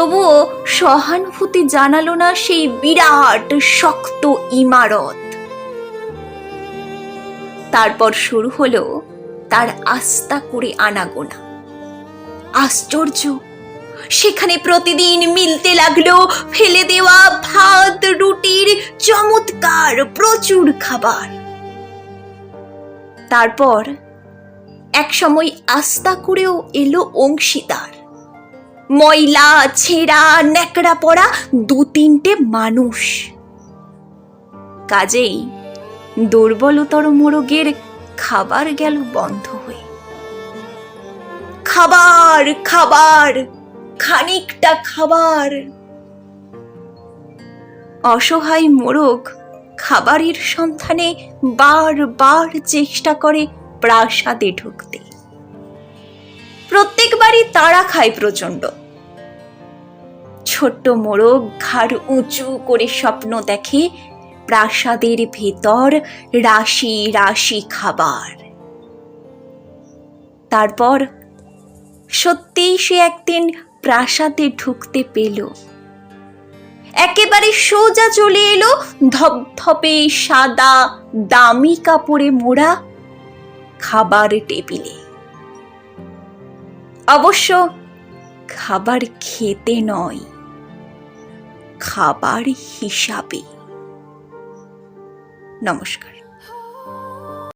তবুও সহানুভূতি জানালো না সেই বিরাট, শক্ত ইমারত। তারপর শুরু হলো তার আস্তা করে আনাগোনা। আশ্চর্য, সেখানে প্রতিদিন মিলতে লাগল ফেলে দেওয়া ভাত, রুটির চমৎকার প্রচুর খাবার। তারপর এক সময় আস্তা করেও এলো অংশীদার। ময়লা, ছেঁড়া, ন্যাকড়া পড়া দু তিনটে মানুষ। কাজেই দুর্বলতর মোরগের খাবার গেল বন্ধ হয়ে। খাবার খাবার, খানিকটা খাবার। অসহায় মোরগ খাবারের সন্ধানে বারবার চেষ্টা করে প্রাসাদে ঢুকতে। প্রত্যেকবারই তাড়া খায় প্রচণ্ড। ছোট্ট মোরগ ঘাড় উঁচু করে স্বপ্ন দেখে প্রাসাদের ভেতর রাশি রাশি খাবার। তারপর সত্যিই সে একদিন প্রাসাদে ঢুকতে পেল। একেবারে সোজা চলে এলো ধপধপে সাদা দামি কাপড়ে মোড়া খাবার টেবিলে। অবশ্য খাবার খেতে নয়। খাবার হিসাবে। নমস্কার।